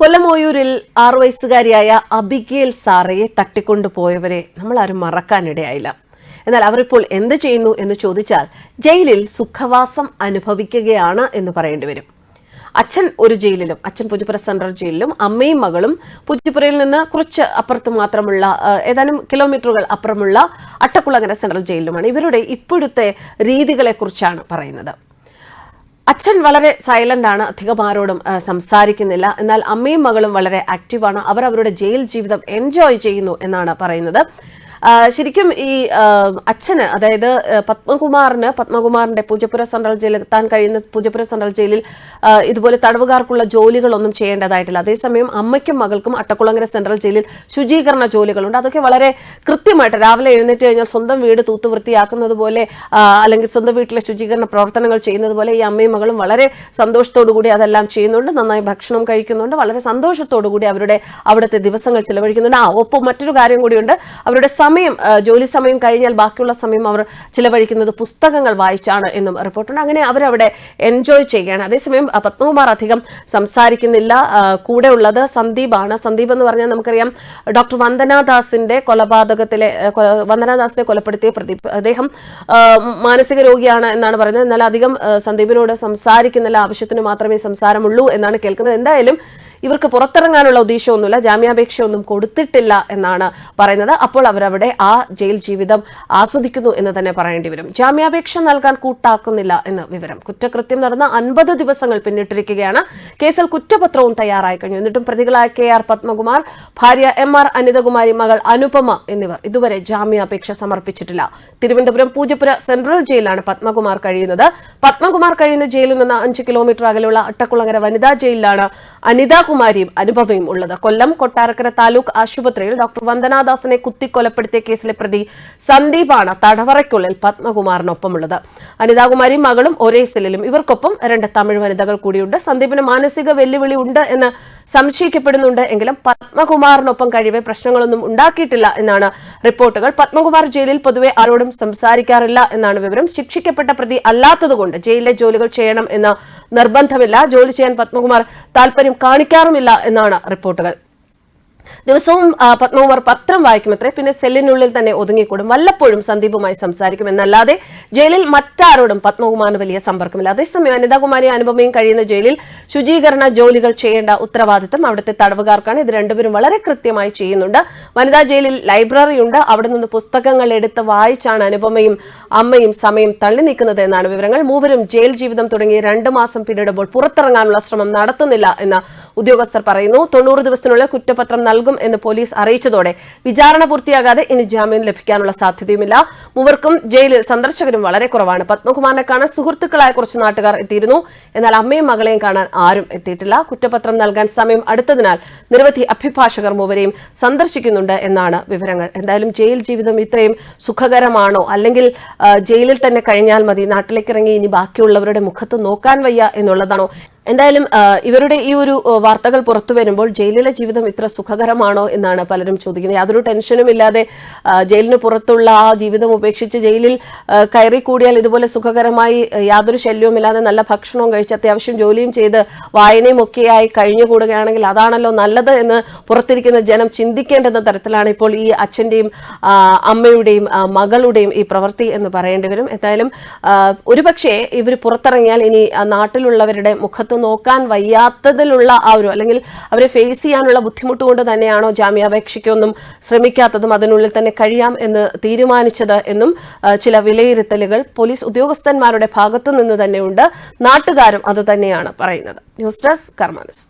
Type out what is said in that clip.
കൊല്ലമോയൂരിൽ ആറു വയസ്സുകാരിയായ അബിഗേൽ സാറയെ തട്ടിക്കൊണ്ടുപോയവരെ നമ്മൾ ആരും മറക്കാനിടയായില്ല. എന്നാൽ അവരിപ്പോൾ എന്ത് ചെയ്യുന്നു എന്ന് ചോദിച്ചാൽ ജയിലിൽ സുഖവാസം അനുഭവിക്കുകയാണ് എന്ന് പറയേണ്ടി വരും. അച്ഛൻ ഒരു ജയിലിലും അച്ഛൻ പുജപ്പുര സെൻട്രൽ ജയിലിലും അമ്മയും മകളും പുജപ്പുരയിൽ നിന്ന് കുറച്ച് അപ്പുറത്ത് മാത്രമുള്ള ഏതാനും കിലോമീറ്ററുകൾ അപ്പുറമുള്ള അട്ടക്കുളങ്ങര സെൻട്രൽ ജയിലിലുമാണ്. ഇവരുടെ ഇപ്പോഴത്തെ രീതികളെക്കുറിച്ചാണ് പറയുന്നത്. അച്ഛൻ വളരെ സൈലന്റ് ആണ്. അധികം ആരോടും സംസാരിക്കുന്നില്ല. എന്നാൽ അമ്മയും മകളും വളരെ ആക്റ്റീവാണ് അവർ അവരുടെ ജയിൽ ജീവിതം എൻജോയ് ചെയ്യുന്നു എന്നാണ് പറയുന്നത്. ശരിക്കും ഈ അച്ഛന് അതായത് പത്മകുമാറിന് പത്മകുമാറിന്റെ പൂജപ്പുര സെൻട്രൽ ജയിലിൽ താൻ കഴിയുന്ന പൂജപ്പുര സെൻട്രൽ ജയിലിൽ ഇതുപോലെ തടവുകാർക്കുള്ള ജോലികളൊന്നും ചെയ്യേണ്ടതായിട്ടില്ല. അതേസമയം അമ്മയ്ക്കും മകൾക്കും അട്ടക്കുളങ്ങര സെൻട്രൽ ജയിലിൽ ശുചീകരണ ജോലികളുണ്ട്. അതൊക്കെ വളരെ കൃത്യമായിട്ട് രാവിലെ എഴുന്നേറ്റ് കഴിഞ്ഞാൽ സ്വന്തം വീട് തൂത്ത് വൃത്തിയാക്കുന്നത് പോലെ അല്ലെങ്കിൽ സ്വന്തം വീട്ടിലെ ശുചീകരണ പ്രവർത്തനങ്ങൾ ചെയ്യുന്നത് പോലെ ഈ അമ്മയും മകളും വളരെ സന്തോഷത്തോടു കൂടി അതെല്ലാം ചെയ്യുന്നുണ്ട്. നന്നായി ഭക്ഷണം കഴിക്കുന്നുണ്ട്. വളരെ സന്തോഷത്തോടു കൂടി അവരുടെ അവിടുത്തെ ദിവസങ്ങൾ ചിലവഴിക്കുന്നുണ്ട്. ആ ഒപ്പം മറ്റൊരു കാര്യം കൂടിയുണ്ട്. അവരുടെ സമയം ജോലി സമയം കഴിഞ്ഞാൽ ബാക്കിയുള്ള സമയം അവർ ചിലവഴിക്കുന്നത് പുസ്തകങ്ങൾ വായിച്ചാണ് എന്നും റിപ്പോർട്ടുണ്ട്. അങ്ങനെ അവരവിടെ എൻജോയ് ചെയ്യുകയാണ്. അതേസമയം പത്മകുമാർ അധികം സംസാരിക്കുന്നില്ല. കൂടെ ഉള്ളത് സന്ദീപാണ്. സന്ദീപ് എന്ന് പറഞ്ഞാൽ നമുക്കറിയാം ഡോക്ടർ വന്ദനാദാസിന്റെ കൊലപാതകത്തിലെ വന്ദനാദാസിനെ കൊലപ്പെടുത്തിയ പ്രതി അദ്ദേഹം മാനസിക രോഗിയാണ് എന്നാണ് പറയുന്നത്. എന്നാൽ അധികം സന്ദീപിനോട് സംസാരിക്കുന്നില്ല ആവശ്യത്തിന് മാത്രമേ സംസാരമുള്ളൂ എന്നാണ് കേൾക്കുന്നത്. എന്തായാലും ഇവർക്ക് പുറത്തിറങ്ങാനുള്ള ഉദ്ദേശമൊന്നുമില്ല ജാമ്യാപേക്ഷയൊന്നും കൊടുത്തിട്ടില്ല എന്നാണ് പറയുന്നത്. അപ്പോൾ അവരവിടെ ആ ജയിൽ ജീവിതം ആസ്വദിക്കുന്നു എന്ന് തന്നെ പറയേണ്ടി വരും. ജാമ്യാപേക്ഷ നൽകാൻ കൂട്ടാക്കുന്നില്ല എന്ന് വിവരം. കുറ്റകൃത്യം നടന്ന അൻപത് ദിവസങ്ങൾ പിന്നിട്ടിരിക്കുകയാണ്. കേസിൽ കുറ്റപത്രവും തയ്യാറായി കഴിഞ്ഞു. എന്നിട്ടും പ്രതികളായ കെ ആർ പത്മകുമാർ ഭാര്യ എം ആർ അനിതകുമാരി മകൾ അനുപമ എന്നിവർ ഇതുവരെ ജാമ്യാപേക്ഷ സമർപ്പിച്ചിട്ടില്ല. തിരുവനന്തപുരം പൂജപ്പുര സെൻട്രൽ ജയിലാണ് പത്മകുമാർ കഴിയുന്നത്. പത്മകുമാർ കഴിയുന്ന ജയിലിൽ നിന്ന് അഞ്ച് കിലോമീറ്റർ അകലെയുള്ള അട്ടക്കുളങ്ങര വനിതാ ജയിലിലാണ് അനിതാകുമാരിയും അനുപമയും ഉള്ളത്. കൊല്ലം കൊട്ടാരക്കര താലൂക്ക് ആശുപത്രിയിൽ ഡോക്ടർ വന്ദനാദാസിനെ കുത്തിക്കൊലപ്പെടുത്തിയ കേസിലെ പ്രതി സന്ദീപാണ് തടവറയ്ക്കുള്ളിൽ പത്മകുമാറിനൊപ്പമുള്ളത്. അനിതാകുമാരിയും മകളും ഒരേ സെല്ലിലും. ഇവർക്കൊപ്പം രണ്ട് തമിഴ് വനിതകൾ കൂടിയുണ്ട്. സന്ദീപിന് മാനസിക വെല്ലുവിളി ഉണ്ട് എന്ന് സംശയിക്കപ്പെടുന്നുണ്ട് എങ്കിലും പത്മകുമാറിനൊപ്പം കഴിവേ പ്രശ്നങ്ങളൊന്നും ഉണ്ടാക്കിയിട്ടില്ല എന്നാണ് റിപ്പോർട്ടുകൾ. പത്മകുമാർ ജയിലിൽ പൊതുവെ ആരോടും സംസാരിക്കാറില്ല എന്നാണ് വിവരം. ശിക്ഷിക്കപ്പെട്ട പ്രതി അല്ലാത്തതുകൊണ്ട് ജയിലിലെ ജോലികൾ ചെയ്യണം എന്ന് നിർബന്ധമില്ല. ജോലി ചെയ്യാൻ പത്മകുമാർ താല്പര്യം കാണിക്കാറുമില്ല എന്നാണ് റിപ്പോർട്ടുകൾ. ദിവസവും പത്മകുമാർ പത്രം വായിക്കുമത്രേ. പിന്നെ സെല്ലിനുള്ളിൽ തന്നെ ഒതുങ്ങിക്കൂടും. വല്ലപ്പോഴും സന്ദീപുമായി സംസാരിക്കും എന്നല്ലാതെ ജയിലിൽ മറ്റാരോടും പത്മകുമാറിന് വലിയ സമ്പർക്കമില്ല. അതേസമയം അനിതാകുമാരി അനുപമയും കഴിയുന്ന ജയിലിൽ ശുചീകരണ ജോലികൾ ചെയ്യേണ്ട ഉത്തരവാദിത്തം അവിടുത്തെ തടവുകാർക്കാണ്. ഇത് രണ്ടുപേരും വളരെ കൃത്യമായി ചെയ്യുന്നുണ്ട്. വനിതാ ജയിലിൽ ലൈബ്രറി ഉണ്ട്. അവിടെ നിന്ന് പുസ്തകങ്ങൾ എടുത്ത് വായിച്ചാണ് അനുപമയും അമ്മയും സമയം തള്ളി നീക്കുന്നത് എന്നാണ് വിവരങ്ങൾ. മൂവരും ജയിൽ ജീവിതം തുടങ്ങി രണ്ട് മാസം പിന്നിടുമ്പോൾ പുറത്തിറങ്ങാനുള്ള ശ്രമം നടത്തുന്നില്ല എന്ന് ഉദ്യോഗസ്ഥർ പറയുന്നു. തൊണ്ണൂറ് ദിവസത്തിനുള്ളിൽ കുറ്റപത്രം നൽകും എന്ന് പോലീസ് അറിയിച്ചതോടെ വിചാരണ പൂർത്തിയാകാതെ ഇനി ജാമ്യം ലഭിക്കാനുള്ള സാധ്യതയുമില്ല. മൂവർക്കും ജയിലിൽ സന്ദർശകരും വളരെ കുറവാണ്. പത്മകുമാറിനെ കാണാൻ സുഹൃത്തുക്കളായ കുറച്ച് നാട്ടുകാർ എത്തിയിരുന്നു. എന്നാൽ അമ്മയും മകളെയും കാണാൻ ആരും എത്തിയിട്ടില്ല. കുറ്റപത്രം നൽകാൻ സമയം അടുത്തതിനാൽ നിരവധി അഭിഭാഷകർ മൂവരെയും സന്ദർശിക്കുന്നുണ്ട് എന്നാണ് വിവരങ്ങൾ. എന്തായാലും ജയിൽ ജീവിതം ഇത്രയും സുഖകരമാണോ? അല്ലെങ്കിൽ ജയിലിൽ തന്നെ കഴിഞ്ഞാൽ മതി നാട്ടിലേക്ക് ഇറങ്ങി ഇനി ബാക്കിയുള്ളവരുടെ മുഖത്ത് നോക്കാൻ വയ്യ എന്നുള്ളതാണോ എന്തായാലും ഇവരുടെ ഈ ഒരു വാർത്തകൾ പുറത്തു വരുമ്പോൾ ജയിലിലെ ജീവിതം ഇത്ര സുഖകരമാണോ എന്നാണ് പലരും ചോദിക്കുന്നത്. യാതൊരു ടെൻഷനും ഇല്ലാതെ ജയിലിന് പുറത്തുള്ള ആ ജീവിതം ഉപേക്ഷിച്ച് ജയിലിൽ കയറി കൂടിയാൽ ഇതുപോലെ സുഖകരമായി യാതൊരു ശല്യവും ഇല്ലാതെ നല്ല ഭക്ഷണവും കഴിച്ച് അത്യാവശ്യം ജോലിയും ചെയ്ത് വായനയും ഒക്കെയായി കഴിഞ്ഞുകൂടുകയാണെങ്കിൽ അതാണല്ലോ നല്ലത് എന്ന് പുറത്തിരിക്കുന്ന ജനം ചിന്തിക്കേണ്ടെന്ന തരത്തിലാണ് ഇപ്പോൾ ഈ അച്ഛന്റെയും അമ്മയുടെയും മകളുടെയും ഈ പ്രവൃത്തി എന്ന് പറയേണ്ടി വരും. എന്തായാലും ഒരുപക്ഷെ ഇവർ പുറത്തിറങ്ങിയാൽ ഇനി നാട്ടിലുള്ളവരുടെ മുഖത്ത് നോക്കാൻ വയ്യാത്തതിലുള്ള ആ ഒരു അല്ലെങ്കിൽ അവരെ ഫേസ് ചെയ്യാനുള്ള ബുദ്ധിമുട്ട് കൊണ്ട് തന്നെയാണോ ജാമ്യാപേക്ഷയ്ക്കൊന്നും ശ്രമിക്കാത്തതും അതിനുള്ളിൽ തന്നെ കഴിയാം എന്ന് തീരുമാനിച്ചത് എന്നും ചില വിലയിരുത്തലുകൾ പോലീസ് ഉദ്യോഗസ്ഥന്മാരുടെ ഭാഗത്തു നിന്ന് തന്നെയുണ്ട്. നാട്ടുകാരും അത് തന്നെയാണ് പറയുന്നത്. News desk കർമാനസ്